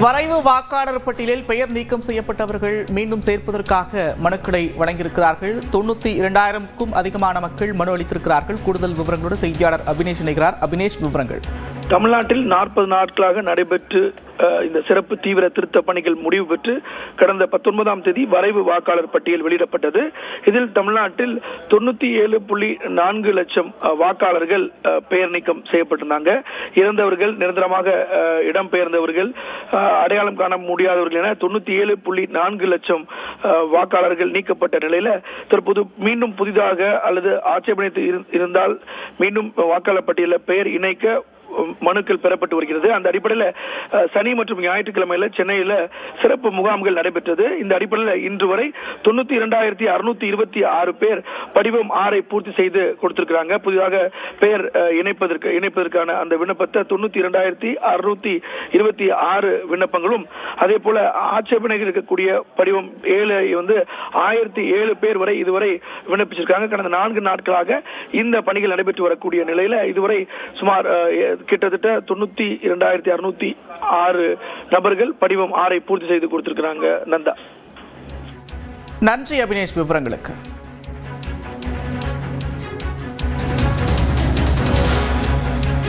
வரைவு வாக்காளர் பட்டியலில் பெயர் நீக்கம் செய்யப்பட்டவர்கள் மீண்டும் சேர்ப்பதற்காக மனுக்களை வழங்கியிருக்கிறார்கள். தொண்ணூத்தி இரண்டாயிரம்க்கும் அதிகமான மக்கள் மனு அளித்திருக்கிறார்கள். கூடுதல் விவரங்களோடு செய்தியாளர் அபினேஷ் இணைகிறார். அபினேஷ் விவரங்கள். தமிழ்நாட்டில் நாற்பது நாட்களாக நடைபெற்று இந்த சிறப்பு தீவிர திருத்த பணிகள் முடிவு பெற்று கடந்த பத்தொன்பதாம் தேதி வரைவு வாக்காளர் பட்டியல் வெளியிடப்பட்டது. இதில் தமிழ்நாட்டில் தொண்ணூத்தி ஏழு புள்ளி நான்கு லட்சம் வாக்காளர்கள் பெயர் நீக்கம் செய்யப்பட்டிருந்தாங்க. இறந்தவர்கள் நிரந்தரமாக இடம்பெயர்ந்தவர்கள் அடையாளம் காண முடியாதவர்கள் என தொண்ணூத்தி ஏழு புள்ளி நான்கு லட்சம் வாக்காளர்கள் நீக்கப்பட்ட நிலையில தற்போது மீண்டும் புதிதாக அல்லது ஆட்சேபனை இருந்தால் மீண்டும் வாக்காளர் பட்டியலில் பெயர் இணைக்க மனுக்கள் பெறப்பட்டு வருகிறது. அந்த அடிப்படையில் சனி மற்றும் ஞாயிற்றுக்கிழமையில் சென்னையில் சிறப்பு முகாம்கள் நடைபெற்றது. இந்த அடிப்படையில் இன்று வரை தொண்ணூத்தி இரண்டாயிரத்தி அறுநூத்தி இருபத்தி ஆறு பேர் படிவம் ஆறை பூர்த்தி செய்து கொடுத்திருக்கிறாங்க. புதிதாக பெயர் இணைப்பதற்கு இணைப்பதற்கான அந்த விண்ணப்பத்தை தொண்ணூத்தி இரண்டாயிரத்தி அறுநூத்தி இருபத்தி ஆறு விண்ணப்பங்களும் அதே போல ஆட்சேபனைகள் இருக்கக்கூடிய படிவம் ஏழு வந்து ஆயிரத்தி ஏழு பேர் வரை இதுவரை விண்ணப்பிச்சிருக்காங்க. கடந்த நான்கு நாட்களாக இந்த பணிகள் நடைபெற்று வரக்கூடிய நிலையில இதுவரை சுமார் கிட்டத்தட்ட தொண்ணூத்தி இரண்டாயிரத்தி அறுநூத்தி ஆறு நபர்கள் படிவம் ஆறை பூர்த்தி செய்து கொடுத்திருக்கிறாங்க நந்தா. நன்றி அபினேஷ் விவரங்களுக்கு.